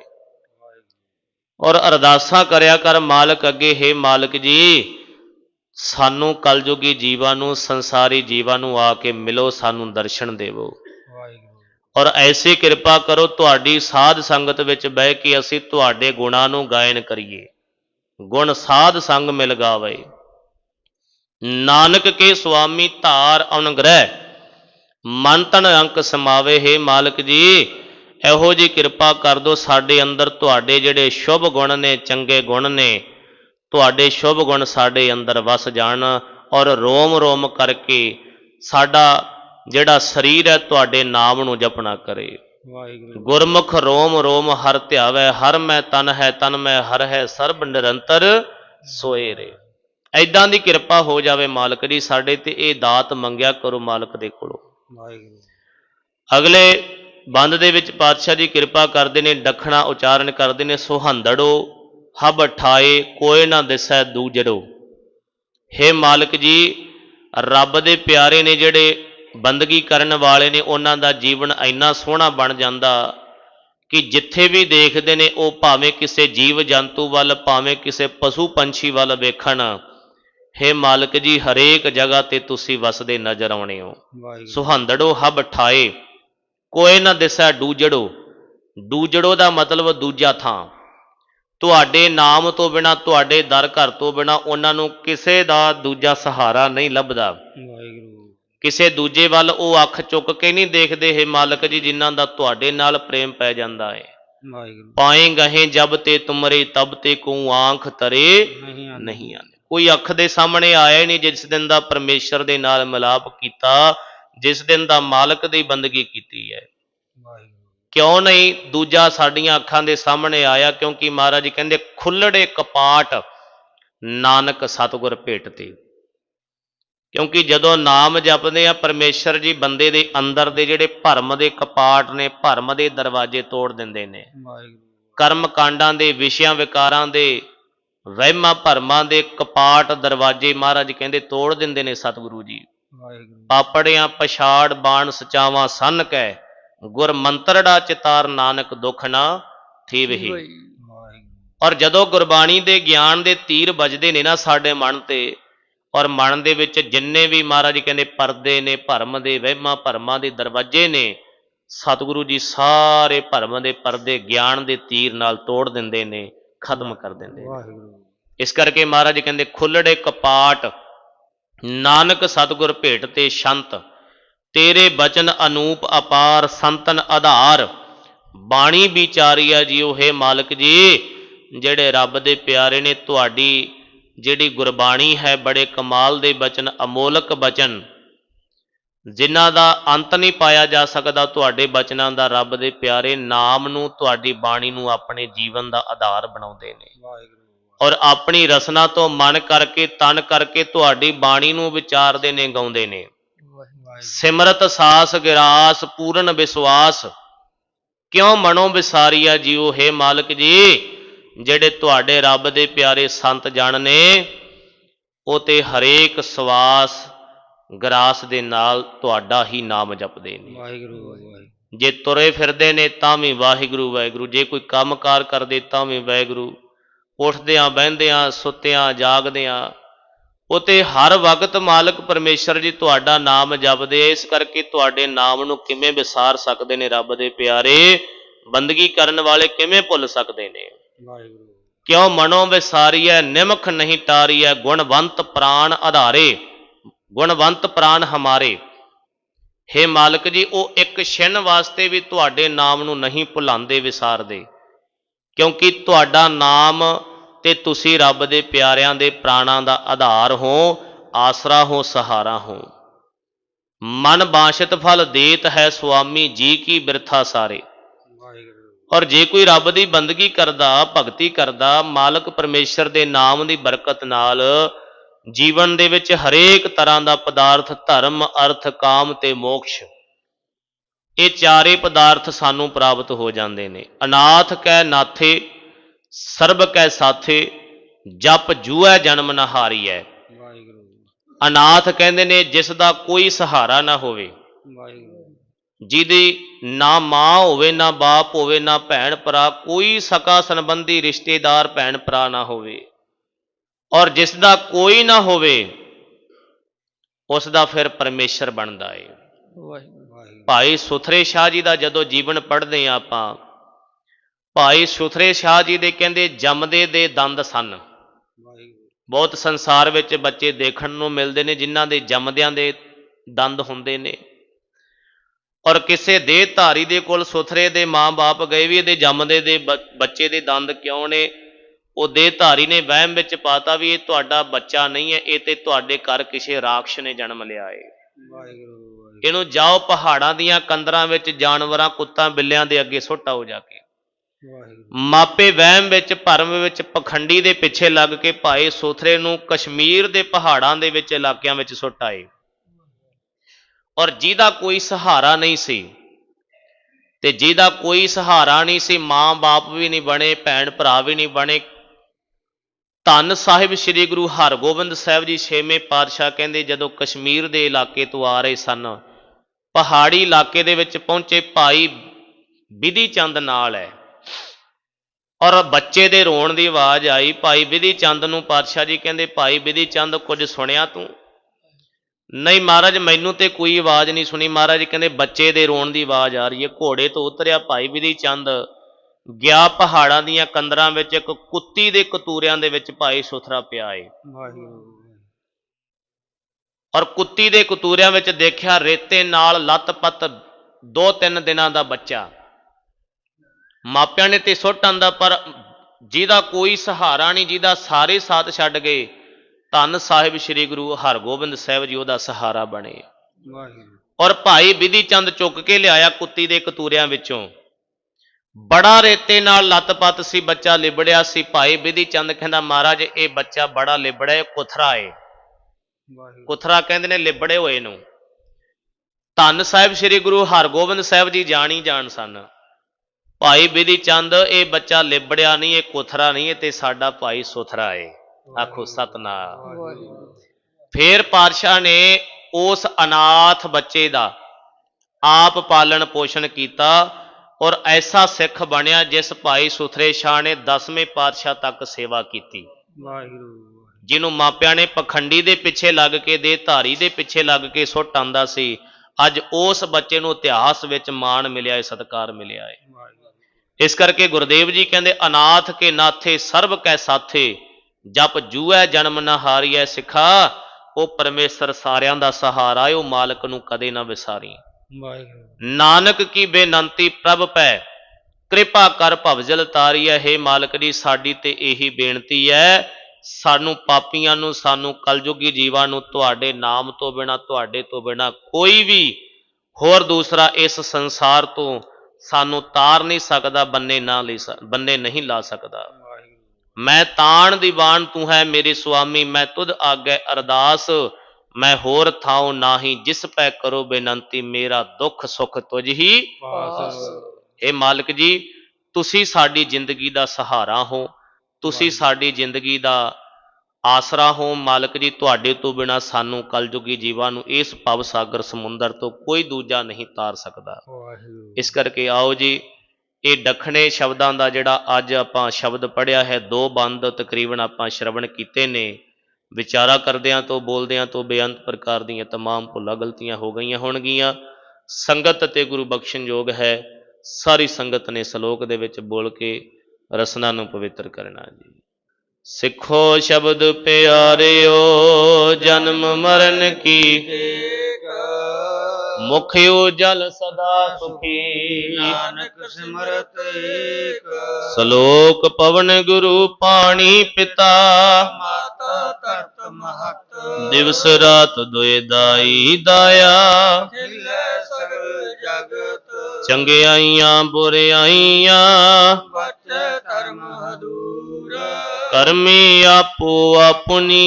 ਔਰ ਅਰਦਾਸਾਂ ਕਰਿਆ ਕਰ ਮਾਲਕ ਅੱਗੇ ਹੈ ਮਾਲਕ ਜੀ। ਸਾਨੂੰ ਕਲਯੁਗੀ ਜੀਵਾਂ ਨੂੰ ਸੰਸਾਰੀ ਜੀਵਾਂ ਨੂੰ ਆ ਕੇ ਮਿਲੋ ਸਾਨੂੰ ਦਰਸ਼ਨ ਦੇਵੋ। ਔਰ ਐਸੀ ਕਿਰਪਾ ਕਰੋ ਤੁਹਾਡੀ ਸਾਧ ਸੰਗਤ ਵਿੱਚ ਬਹਿ ਕੇ ਅਸੀਂ ਤੁਹਾਡੇ ਗੁਣਾਂ ਨੂੰ ਗਾਇਨ ਕਰੀਏ। ਗੁਣ ਸਾਧ ਸੰਗ ਮਿਲ ਗਾਵੇ। ਨਾਨਕ ਕੇ ਸੁਆਮੀ ਧਾਰ ਅਨਗ੍ਰਹਿ ਮਨ ਤਨ ਅੰਕ ਸਮਾਵੇ ਹੈ ਮਾਲਕ ਜੀ ਇਹੋ ਜੀ ਕਿਰਪਾ ਕਰ ਦਿਓ ਸਾਡੇ ਅੰਦਰ ਤੁਹਾਡੇ ਜਿਹੜੇ ਸ਼ੁਭ ਗੁਣ ਨੇ ਚੰਗੇ ਗੁਣ ਨੇ ਤੁਹਾਡੇ ਸ਼ੁਭ ਗੁਣ ਸਾਡੇ ਅੰਦਰ ਵਸ ਜਾਣ ਔਰ ਰੋਮ ਰੋਮ ਕਰਕੇ ਸਾਡਾ ਜਿਹੜਾ ਸਰੀਰ ਹੈ ਤੁਹਾਡੇ ਨਾਮ ਨੂੰ ਜਪਣਾ ਕਰੇ। ਗੁਰਮੁਖ ਰੋਮ ਰੋਮ ਹਰ ਧਿਆਵੈ ਹਰ ਮੈਂ ਤਨ ਹੈ ਤਨ ਮੈਂ ਹਰ ਹੈ ਸਰਬ ਨਿਰੰਤਰ ਸੋਏ ਰੇ ਐਦਾਂ ਦੀ ਕਿਰਪਾ ਹੋ ਜਾਵੇ ਮਾਲਕ ਜੀ ਸਾਡੇ ਤੇ ਇਹ ਦਾਤ ਮੰਗਿਆ ਕਰੋ ਮਾਲਕ ਦੇ ਕੋਲੋਂ। ਅਗਲੇ ਬੰਦ ਦੇ ਵਿੱਚ ਪਾਤਸ਼ਾਹ ਜੀ ਕਿਰਪਾ ਕਰਦੇ ਨੇ ਦੱਖਣਾ ਉਚਾਰਨ ਕਰਦੇ ਨੇ ਸੁਹੰਦੜੋ ਹਬ ਠਾਏ ਕੋਏ ਨਾ ਦਿਸੈ ਦੂਜੜੋ। ਹੇ ਮਾਲਕ ਜੀ ਰੱਬ ਦੇ ਪਿਆਰੇ ਨੇ ਜਿਹੜੇ ਬੰਦਗੀ ਕਰਨ ਵਾਲੇ ਨੇ ਉਹਨਾਂ ਦਾ ਜੀਵਨ ਇੰਨਾ ਸੋਹਣਾ ਬਣ ਜਾਂਦਾ ਕਿ ਜਿੱਥੇ ਵੀ ਦੇਖਦੇ ਨੇ ਉਹ ਭਾਵੇਂ ਕਿਸੇ ਜੀਵ ਜੰਤੂ ਵੱਲ ਭਾਵੇਂ ਕਿਸੇ ਪਸ਼ੂ ਪੰਛੀ ਵੱਲ ਵੇਖਣ। ਹੇ ਮਾਲਕ ਜੀ ਹਰੇਕ ਜਗ੍ਹਾ ਤੇ ਤੁਸੀਂ ਵਸਦੇ ਨਜ਼ਰ ਆਉਣੇ ਹੋ। ਸੁਹੰਦੜੋ ਹਬ ਠਾਏ ਕੋਏ ਨਾ ਦਿਸੈ ਡੂਜੜੋ ਡੂਜੜੋ ਦਾ ਮਤਲਬ ਦੂਜਾ ਥਾਂ। ਤੁਹਾਡੇ ਨਾਮ ਤੋਂ ਬਿਨਾ ਤੁਹਾਡੇ ਦਰ ਘਰ ਤੋਂ ਬਿਨਾ ਉਹਨਾਂ ਨੂੰ ਕਿਸੇ ਦਾ ਦੂਜਾ ਸਹਾਰਾ ਨਹੀਂ ਲੱਭਦਾ। ਕਿਸੇ ਦੂਜੇ ਵੱਲ ਉਹ ਅੱਖ ਚੁੱਕ ਕੇ ਨਹੀਂ ਦੇਖਦੇ ਹੈ ਮਾਲਕ ਜੀ ਜਿਨ੍ਹਾਂ ਦਾ ਤੁਹਾਡੇ ਨਾਲ ਪ੍ਰੇਮ ਪੈ ਜਾਂਦਾ ਹੈ। ਪਾਏ ਗਹੇ ਜਬ ਤੇ ਤੁਮਰੇ ਤਬ ਤੇ ਕੋ ਆਂਖ ਤਰੇ ਨਹੀਂ ਆਨੇ ਕੋਈ ਅੱਖ ਦੇ ਸਾਹਮਣੇ ਆਇਆ ਹੀ ਨਹੀਂ ਜਿਸ ਦਿਨ ਦਾ ਪਰਮੇਸ਼ਰ ਦੇ ਨਾਲ ਮਿਲਾਪ ਕੀਤਾ ਜਿਸ ਦਿਨ ਦਾ ਮਾਲਕ ਦੀ ਬੰਦਗੀ ਕੀਤੀ ਹੈ। ਕਿਉਂ ਨਹੀਂ ਦੂਜਾ ਸਾਡੀਆਂ ਅੱਖਾਂ ਦੇ ਸਾਹਮਣੇ ਆਇਆ? ਕਿਉਂਕਿ ਮਹਾਰਾਜ ਜੀ ਕਹਿੰਦੇ ਖੁੱਲੜੇ ਕਪਾਟ ਨਾਨਕ ਸਤਿਗੁਰ ਭੇਟ ਤੇ। ਕਿਉਂਕਿ ਜਦੋਂ ਨਾਮ ਜਪਦੇ ਆ ਪਰਮੇਸ਼ਰ ਜੀ ਬੰਦੇ ਦੇ ਅੰਦਰ ਦੇ ਜਿਹੜੇ ਭਰਮ ਦੇ ਕਪਾਟ ਨੇ ਭਰਮ ਦੇ ਦਰਵਾਜ਼ੇ ਤੋੜ ਦਿੰਦੇ ਨੇ। ਕਰਮ ਕਾਂਡਾਂ ਦੇ ਵਿਸ਼ਿਆਂ ਵਿਕਾਰਾਂ ਦੇ ਵਹਿਮਾਂ ਭਰਮਾਂ ਦੇ ਕਪਾਟ ਦਰਵਾਜ਼ੇ ਮਹਾਰਾਜ ਕਹਿੰਦੇ ਤੋੜ ਦਿੰਦੇ ਨੇ ਸਤਿਗੁਰੂ ਜੀ। ਪਾਪੜਿਆਂ ਪਛਾੜ ਬਾਣ ਸਚਾਵਾਂ ਸੰਨ ਕੈ ਗੁਰ ਮੰਤਰੜਾ ਚਿਤਾਰ ਨਾਨਕ ਦੁਖ ਨਾ ਥੀਵਹੀ। ਔਰ ਜਦੋਂ ਗੁਰਬਾਣੀ ਦੇ ਗਿਆਨ ਦੇ ਤੀਰ ਵੱਜਦੇ ਨੇ ਨਾ ਸਾਡੇ ਮਨ ਤੇ ਔਰ ਮਨ ਦੇ ਵਿੱਚ ਜਿੰਨੇ ਵੀ ਮਹਾਰਾਜ ਕਹਿੰਦੇ ਪਰਦੇ ਨੇ ਭਰਮ ਦੇ ਵਹਿਮਾਂ ਭਰਮਾਂ ਦੇ ਦਰਵਾਜ਼ੇ ਨੇ ਸਤਿਗੁਰੂ ਜੀ ਸਾਰੇ ਭਰਮ ਦੇ ਪਰਦੇ ਗਿਆਨ ਦੇ ਤੀਰ ਨਾਲ ਤੋੜ ਦਿੰਦੇ ਨੇ ਖਤਮ ਕਰ ਦਿੰਦੇ ਨੇ। ਇਸ ਕਰਕੇ ਮਹਾਰਾਜ ਕਹਿੰਦੇ ਖੁੱਲੜੇ ਕਪਾਟ ਨਾਨਕ ਸਤਿਗੁਰ ਭੇਟ ਤੇ ਸ਼ੰਤ। ਤੇਰੇ ਬਚਨ ਅਨੂਪ ਅਪਾਰ ਸੰਤਨ ਆਧਾਰ। ਬਾਣੀ ਵਿਚਾਰੀਆ ਜੀਓ ਹੈ ਮਾਲਕ ਜੀ ਜਿਹੜੇ ਰੱਬ ਦੇ ਪਿਆਰੇ ਨੇ ਤੁਹਾਡੀ ਜਿਹੜੀ ਗੁਰਬਾਣੀ ਹੈ ਬੜੇ ਕਮਾਲ ਦੇ ਬਚਨ ਅਮੋਲਕ ਬਚਨ। ਜਿਨ੍ਹਾਂ ਦਾ ਅੰਤ ਨਹੀਂ ਪਾਇਆ ਜਾ ਸਕਦਾ ਤੁਹਾਡੇ ਬਚਨਾਂ ਦਾ ਰੱਬ ਦੇ ਪਿਆਰੇ ਨਾਮ ਨੂੰ ਤੁਹਾਡੀ ਬਾਣੀ ਨੂੰ ਆਪਣੇ ਜੀਵਨ ਦਾ ਆਧਾਰ ਬਣਾਉਂਦੇ ਨੇ। ਔਰ ਆਪਣੀ ਰਸਨਾ ਤੋਂ ਮਨ ਕਰਕੇ ਤਨ ਕਰਕੇ ਤੁਹਾਡੀ ਬਾਣੀ ਨੂੰ ਵਿਚਾਰਦੇ ਨੇ ਗਾਉਂਦੇ ਨੇ। ਸਿਮਰਤ ਸਾਸ ਗਿਰਾਸ ਪੂਰਨ ਵਿਸ਼ਵਾਸ। ਕਿਉਂ ਮਨੋਂ ਵਿਸਾਰੀਆ ਜੀਓ ਹੈ ਮਾਲਕ ਜੀ? ਜਿਹੜੇ ਤੁਹਾਡੇ ਰੱਬ ਦੇ ਪਿਆਰੇ ਸੰਤ ਜਨ ਨੇ ਉਹ ਤੇ ਹਰੇਕ ਸਵਾਸ ਗਰਾਸ ਦੇ ਨਾਲ ਤੁਹਾਡਾ ਹੀ ਨਾਮ ਜਪਦੇ ਨੇ। ਵਾਹਿਗੁਰੂ ਵਾਹਿਗੁਰੂ। ਜੇ ਤੁਰੇ ਫਿਰਦੇ ਨੇ ਤਾਂ ਵੀ ਵਾਹਿਗੁਰੂ ਵਾਹਿਗੁਰੂ। ਜੇ ਕੋਈ ਕੰਮਕਾਰ ਕਰਦੇ ਤਾਂ ਵੀ ਵਾਹਿਗੁਰੂ। ਉੱਠਦਿਆਂ ਬਹਿੰਦਿਆਂ ਸੁੱਤਿਆਂ ਜਾਗਦਿਆਂ ਉਹ ਤੇ ਹਰ ਵਕਤ ਮਾਲਕ ਪਰਮੇਸ਼ਰ ਜੀ ਤੁਹਾਡਾ ਨਾਮ ਜਪਦੇ ਇਸ ਕਰਕੇ ਤੁਹਾਡੇ ਨਾਮ ਨੂੰ ਕਿਵੇਂ ਵਿਸਾਰ ਸਕਦੇ ਨੇ ਰੱਬ ਦੇ ਪਿਆਰੇ? ਬੰਦਗੀ ਕਰਨ ਵਾਲੇ ਕਿਵੇਂ ਭੁੱਲ ਸਕਦੇ ਨੇ? ਵਾਹਿਗੁਰੂ। ਕਿਉਂ ਮਨੋਂ ਵਿਸਾਰੀਐ ਨਿਮਖ ਨਹੀਂ ਤਾਰੀਐ ਗੁਣਵੰਤ ਪ੍ਰਾਨ ਆਧਾਰੇ ਗੁਣਵੰਤ ਪ੍ਰਾਨ ਹਮਾਰੇ। ਹੇ ਮਾਲਕ ਜੀ ਉਹ ਇੱਕ ਛਿਨ ਵਾਸਤੇ ਵੀ ਤੁਹਾਡੇ ਨਾਮ ਨੂੰ ਨਹੀਂ ਭੁਲਾਉਂਦੇ ਵਿਸਾਰਦੇ। ਕਿਉਂਕਿ ਤੁਹਾਡਾ ਨਾਮ ਤੇ ਤੁਸੀਂ ਰੱਬ ਦੇ ਪਿਆਰਿਆਂ ਦੇ ਪ੍ਰਾਣਾਂ ਦਾ ਆਧਾਰ ਹੋ, ਆਸਰਾ ਹੋ, ਸਹਾਰਾ ਹੋ। ਮਨ ਬਾਸ਼ਤ ਫਲ ਦੇਤ ਹੈ ਸੁਆਮੀ ਜੀ ਕੀ ਬਿਰਥਾ ਸਾਰੇ। ਔਰ ਜੇ ਕੋਈ ਰੱਬ ਦੀ ਬੰਦਗੀ ਕਰਦਾ, ਭਗਤੀ ਕਰਦਾ, ਮਾਲਕ ਪਰਮੇਸ਼ਰ ਦੇ ਨਾਮ ਦੀ ਬਰਕਤ ਨਾਲ ਜੀਵਨ ਦੇ ਵਿੱਚ ਹਰੇਕ ਤਰ੍ਹਾਂ ਦਾ ਪਦਾਰਥ, ਧਰਮ, ਅਰਥ, ਕਾਮ ਤੇ ਮੋਕਸ਼, ਇਹ ਚਾਰੇ ਪਦਾਰਥ ਸਾਨੂੰ ਪ੍ਰਾਪਤ ਹੋ ਜਾਂਦੇ ਨੇ। ਅਨਾਥ ਕੈ ਨਾਥੇ ਸਰਬ ਕੈ ਸਾਥੇ ਜਪ ਜੂਐ ਜਨਮ ਨ ਹਾਰੀਐ। ਵਾਹਿਗੁਰੂ ਅਨਾਥ ਕਹਿੰਦੇ ਨੇ ਜਿਸ ਦਾ ਕੋਈ ਸਹਾਰਾ ਨਾ ਹੋਵੇ। ਵਾਹਿਗੁਰੂ ਜਿਹਦੀ ਨਾ ਮਾਂ ਹੋਵੇ ਨਾ ਬਾਪ ਹੋਵੇ ਨਾ ਭੈਣ ਭਰਾ ਕੋਈ ਸਕਾ ਸੰਬੰਧੀ ਰਿਸ਼ਤੇਦਾਰ ਭੈਣ ਭਰਾ ਨਾ ਹੋਵੇ। ਔਰ ਜਿਸ ਦਾ ਕੋਈ ਨਾ ਹੋਵੇ ਉਸ ਦਾ ਫਿਰ ਪਰਮੇਸ਼ਰ ਬਣਦਾ ਏ। ਵਾਹਿਗੁਰੂ ਭਾਈ ਸੁਥਰੇ ਸ਼ਾਹ ਜੀ ਦਾ ਜਦੋਂ ਜੀਵਨ ਪੜ੍ਹਦੇ ਆ ਆਪਾਂ ਭਾਈ ਸੁਥਰੇ ਸ਼ਾਹ ਜੀ ਦੇ ਕਹਿੰਦੇ ਜੰਮਦੇ ਦੇ ਦੰਦ ਸਨ। ਵਾਹਿਗੁਰੂ ਬਹੁਤ ਸੰਸਾਰ ਵਿੱਚ ਬੱਚੇ ਦੇਖਣ ਨੂੰ ਮਿਲਦੇ ਨੇ ਜਿਨ੍ਹਾਂ ਦੇ ਜੰਮਦਿਆਂ ਦੇ ਦੰਦ ਹੁੰਦੇ ਨੇ। ਔਰ ਕਿਸੇ ਦੇਹ ਧਾਰੀ ਦੇ ਕੋਲ ਸੁਥਰੇ ਦੇ ਮਾਂ-ਬਾਪ ਗਏ ਵੀ ਇਹਦੇ ਜੰਮਦੇ ਦੇ ਬੱਚੇ ਦੇ ਦੰਦ ਕਿਉਂ ਨੇ? ਉਹ ਦੇਹ ਧਾਰੀ ਨੇ ਵਹਿਮ ਵਿੱਚ ਪਾਤਾ ਵੀ ਇਹ ਤੁਹਾਡਾ ਬੱਚਾ ਨਹੀਂ ਹੈ ਇਹ ਤੇ ਤੁਹਾਡੇ ਘਰ ਕਿਸੇ ਰਾਖਸ਼ ਨੇ ਜਨਮ ਲਿਆ ਏ। ਵਾਹਿਗੁਰੂ ਇਹਨੂੰ ਜਾਓ ਪਹਾੜਾਂ ਦੀਆਂ ਕੰਦਰਾਂ ਵਿੱਚ ਜਾਨਵਰਾਂ ਕੁੱਤਾਂ ਬਿੱਲਿਆਂ ਦੇ ਅੱਗੇ ਸੁੱਟ ਆਓ ਜਾ ਕੇ। ਮਾਪੇ ਵਹਿਮ ਵਿੱਚ, ਭਰਮ ਵਿੱਚ, ਪਖੰਡੀ ਦੇ ਪਿੱਛੇ ਲੱਗ ਕੇ ਭਾਈ ਸੋਥਰੇ ਨੂੰ ਕਸ਼ਮੀਰ ਦੇ ਪਹਾੜਾਂ ਦੇ ਵਿੱਚ ਇਲਾਕਿਆਂ ਵਿੱਚ ਸੁੱਟ ਆਏ। ਔਰ ਜਿਹਦਾ ਕੋਈ ਸਹਾਰਾ ਨਹੀਂ ਸੀ ਤੇ ਜਿਹਦਾ ਕੋਈ ਸਹਾਰਾ ਨਹੀਂ ਸੀ, ਮਾਂ-ਬਾਪ ਵੀ ਨਹੀਂ ਬਣੇ ਭੈਣ ਭਰਾ ਵੀ ਨਹੀਂ ਬਣੇ। ਧੰਨ ਸਾਹਿਬ ਸ੍ਰੀ ਗੁਰੂ ਹਰਗੋਬਿੰਦ ਸਾਹਿਬ ਜੀ ਛੇਵੇਂ ਪਾਤਸ਼ਾਹ ਕਹਿੰਦੇ, ਜਦੋਂ ਕਸ਼ਮੀਰ ਦੇ ਇਲਾਕੇ ਤੋਂ ਆ ਰਹੇ ਸਨ, ਪਹਾੜੀ ਇਲਾਕੇ ਦੇ ਵਿੱਚ ਪਹੁੰਚੇ ਭਾਈ ਵਿਧੀ ਚੰਦ ਨਾਲ ਹੈ। ਔਰ ਬੱਚੇ ਦੇ ਰੋਣ ਦੀ ਆਵਾਜ਼ ਆਈ ਭਾਈ ਵਿਧੀ ਚੰਦ ਨੂੰ ਪਾਤਸ਼ਾਹ ਜੀ ਕਹਿੰਦੇ ਭਾਈ ਵਿਧੀ ਚੰਦ ਕੁਝ ਸੁਣਿਆ ਤੂੰ? ਨਹੀਂ ਮਹਾਰਾਜ ਮੈਨੂੰ ਤੇ ਕੋਈ ਆਵਾਜ਼ ਨਹੀਂ ਸੁਣੀ। ਮਹਾਰਾਜ ਕਹਿੰਦੇ ਬੱਚੇ ਦੇ ਰੋਣ ਦੀ ਆਵਾਜ਼ ਆ ਰਹੀ ਹੈ। ਘੋੜੇ ਤੋਂ ਉਤਰਿਆ ਭਾਈ ਵਿਧੀ ਚੰਦ। ਗਿਆ ਪਹਾੜਾਂ ਦੀਆਂ ਕੰਦਰਾਂ ਵਿੱਚ ਇੱਕ ਕੁੱਤੀ ਦੇ ਕਤੂਰਿਆਂ ਦੇ ਵਿੱਚ ਭਾਈ ਸੁਥਰਾ ਪਿਆ ਏ। ਔਰ ਕੁੱਤੀ ਦੇ ਕਤੂਰਿਆਂ ਵਿੱਚ ਦੇਖਿਆ ਰੇਤੇ ਨਾਲ ਲੱਤ-ਪੱਤ ਦੋ ਤਿੰਨ ਦਿਨਾਂ ਦਾ ਬੱਚਾ। ਮਾਪਿਆਂ ਨੇ ਤੇ ਸੁੱਟ ਆਂਦਾ ਪਰ ਜਿਹਦਾ ਕੋਈ ਸਹਾਰਾ ਨਹੀਂ ਜਿਹਦਾ ਸਾਰੇ ਸਾਥ ਛੱਡ ਗਏ ਧੰਨ ਸਾਹਿਬ ਸ੍ਰੀ ਗੁਰੂ ਹਰਗੋਬਿੰਦ ਸਾਹਿਬ ਜੀ ਉਹਦਾ ਸਹਾਰਾ ਬਣੇ। ਵਾਹਿਗੁਰੂ। ਔਰ ਭਾਈ ਵਿਧੀ ਚੰਦ ਚੁੱਕ ਕੇ ਲਿਆਇਆ ਕੁੱਤੀ ਦੇ ਕਤੂਰਿਆਂ ਵਿੱਚੋਂ। ਬੜਾ ਰੇਤੇ ਨਾਲ ਲੱਤ-ਪੱਤ ਸੀ ਬੱਚਾ ਲਿਬੜਿਆ ਸੀ। ਭਾਈ ਵਿਧੀ ਚੰਦ ਕਹਿੰਦਾ ਮਹਾਰਾਜ ਇਹ ਬੱਚਾ ਬੜਾ ਲਿਬੜਿਆ ਇਹ ਕੁਥਰਾ ਏ। ਵਾਹਿਗੁਰੂ। ਕੁਥਰਾ ਕਹਿੰਦੇ ਨੇ ਲਿਬੜੇ ਹੋਏ ਨੂੰ। ਧੰਨ ਸਾਹਿਬ ਸ੍ਰੀ ਗੁਰੂ ਹਰਗੋਬਿੰਦ ਸਾਹਿਬ ਜੀ ਜਾਣੀ ਜਾਣ ਸਨ। ਭਾਈ ਬਿਧੀ ਚੰਦ ਇਹ ਬੱਚਾ ਲਿਬੜਿਆ ਨਹੀਂ ਇਹ ਕੁਥਰਾ ਨਹੀਂ ਇਹ ਤੇ ਸਾਡਾ ਭਾਈ ਸੁਥਰਾ ਏ। ਆਖੋ ਸਤਨਾਮ। ਫੇਰ ਪਾਤਸ਼ਾਹ ਨੇ ਉਸ ਅਨਾਥ ਬੱਚੇ ਦਾ ਆਪ ਪਾਲਣ ਪੋਸ਼ਣ ਕੀਤਾ ਔਰ ਐਸਾ ਸਿੱਖ ਬਣਿਆ ਜਿਸ ਭਾਈ ਸੁਥਰੇ ਸ਼ਾਹ ਨੇ 10ਵੇਂ ਪਾਤਸ਼ਾਹ ਤੱਕ ਸੇਵਾ ਕੀਤੀ। ਵਾਹਿਗੁਰੂ। ਜਿਹਨੂੰ ਮਾਪਿਆਂ ਨੇ ਪਖੰਡੀ ਦੇ ਪਿੱਛੇ ਲੱਗ ਕੇ ਦੇ ਧਾਰੀ ਦੇ ਪਿੱਛੇ ਲੱਗ ਕੇ ਸੁੱਟ ਆਂਦਾ ਸੀ ਅੱਜ ਉਸ ਬੱਚੇ ਨੂੰ ਇਤਿਹਾਸ ਵਿੱਚ ਮਾਣ ਮਿਲਿਆ ਹੈ ਸਤਕਾਰ ਮਿਲਿਆ ਹੈ ਇਸ ਕਰਕੇ ਗੁਰਦੇਵ ਜੀ ਕਹਿੰਦੇ ਅਨਾਥ ਕੇ ਨਾਥੇ ਸਰਬ ਕੈ ਸਾਥੇ ਜਪ ਜੂਐ ਜਨਮ ਨ ਹਾਰੀਐ ਸਿਖਾ ਉਹ ਪਰਮੇਸ਼ਰ ਸਾਰਿਆਂ ਦਾ ਸਹਾਰਾ ਹੈ ਉਹ ਮਾਲਕ ਨੂੰ ਕਦੇ ਨਾ ਵਿਸਾਰੀ। ਵਾਹਿਗੁਰੂ। ਨਾਨਕ ਕੀ ਬੇਨੰਤੀ ਪ੍ਰਭ ਪੈ ਕਿਰਪਾ ਕਰ ਭਵਜਲ ਤਾਰੀਐ ਹੈ ਮਾਲਕ ਜੀ ਸਾਡੀ ਤੇ ਇਹੀ ਬੇਨਤੀ ਹੈ ਸਾਨੂੰ ਪਾਪੀਆਂ ਨੂੰ ਸਾਨੂੰ ਕਲਯੁਗੀ ਜੀਵਾਂ ਨੂੰ ਤੁਹਾਡੇ ਨਾਮ ਤੋਂ ਬਿਨਾ ਤੁਹਾਡੇ ਤੋਂ ਬਿਨਾ ਕੋਈ ਵੀ ਹੋਰ ਦੂਸਰਾ ਇਸ ਸੰਸਾਰ ਤੋਂ ਸਾਨੂੰ ਤਾਰ ਨਹੀਂ ਸਕਦਾ ਬੰਨੇ ਨਾ ਸ- ਬੰਨੇ ਨਹੀਂ ਲਾ ਸਕਦਾ। ਮੈਂ ਤਾਣ ਦੀਵਾਨ ਤੂੰ ਹੈ ਮੇਰੇ ਸੁਆਮੀ ਮੈਂ ਤੁਧ ਆਗੇ ਅਰਦਾਸ ਮੈਂ ਹੋਰ ਥਾਉ ਨਾਹੀ ਜਿਸ ਪੈ ਕਰੋ ਬੇਨੰਤੀ ਮੇਰਾ ਦੁੱਖ ਸੁਖ ਤੁਝ ਹੀ ਪਾਸ। ਇਹ ਮਾਲਕ ਜੀ ਤੁਸੀਂ ਸਾਡੀ ਜ਼ਿੰਦਗੀ ਦਾ ਸਹਾਰਾ ਹੋ ਤੁਸੀਂ ਸਾਡੀ ਜ਼ਿੰਦਗੀ ਦਾ ਆਸਰਾ ਹੋ ਮਾਲਕ ਜੀ ਤੁਹਾਡੇ ਤੋਂ ਬਿਨਾ ਸਾਨੂੰ ਕਲਯੁਗੀ ਜੀਵਾਂ ਨੂੰ ਇਸ ਭਵ ਸਾਗਰ ਸਮੁੰਦਰ ਤੋਂ ਕੋਈ ਦੂਜਾ ਨਹੀਂ ਤਾਰ ਸਕਦਾ ਵਾਹਿਗੁਰੂ ਇਸ ਕਰਕੇ ਆਓ ਜੀ ਇਹ ਦੱਖਣੇ ਸ਼ਬਦਾਂ ਦਾ ਜਿਹੜਾ ਅੱਜ ਆਪਾਂ ਸ਼ਬਦ ਪੜਿਆ ਹੈ ਦੋ ਬੰਦ ਤਕਰੀਬਨ ਆਪਾਂ ਸ਼ਰਵਣ ਕੀਤੇ ਨੇ ਵਿਚਾਰਾ ਕਰਦਿਆਂ ਤੋਂ ਬੋਲਦਿਆਂ ਤੋਂ ਬੇਅੰਤ ਪ੍ਰਕਾਰ ਦੀਆਂ तमाम ਭੁੱਲਾਂ ਗਲਤੀਆਂ ਹੋ ਗਈਆਂ ਹੋਣਗੀਆਂ ਸੰਗਤ ਅਤੇ ਗੁਰੂ ਬਖਸ਼ਣ ਯੋਗ ਹੈ ਸਾਰੀ ਸੰਗਤ ਨੇ ਸ਼ਲੋਕ ਦੇ ਵਿੱਚ ਬੋਲ ਕੇ ਰਸਨਾ ਨੂੰ ਪਵਿੱਤਰ ਕਰਨਾ ਜੀ ਸਿੱਖੋ ਸ਼ਬਦ ਪਿਆਰਿਓ ਜਨਮ ਮਰਨ ਕੀ ਮੁਖ ਉਜਲ ਸਦਾ ਸੁਖੀ। ਨਾਨਕ ਸਿਮਰਤ ਏਕ ਸ਼ਲੋਕ ਪਵਨ ਗੁਰੂ ਪਾਣੀ ਪਿਤਾ। ਮਾਤਾ ਧਰਤ ਮਹਤ ਦਿਵਸ ਰਾਤ ਦੁਇ ਦਾਈ ਦਾਇਆ। ਖਿਲੇ ਸਗਲ ਜਗਤ ਚੰਗਿਆਈਆਂ ਬੁਰਿਆਈਆਂ। ਬਚੇ ਧਰਮ ਹਦੂਰ ਕਰਮੀ ਆਪੋ ਆਪਣੀ।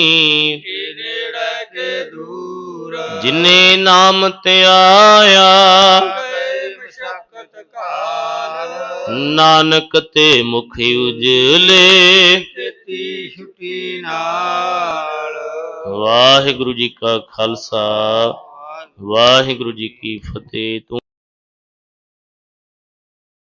ਨੇੜੇ ਕੇ ਦੂਰ ਜਿਨੇ ਨਾਮ ਮਸ਼ਕਤ ਕਾਲ ਨਾਨਕ ਤੇ ਮੁਖ ਉਜਲੇ। ਕੀਤੀ ਛੁੱਟੀ ਨਾਲ। ਵਾਹਿਗੁਰੂ ਜੀ ਕਾ ਖਾਲਸਾ ਵਾਹਿਗੁਰੂ ਜੀ ਕੀ ਫਤਿਹ। ਤੂੰ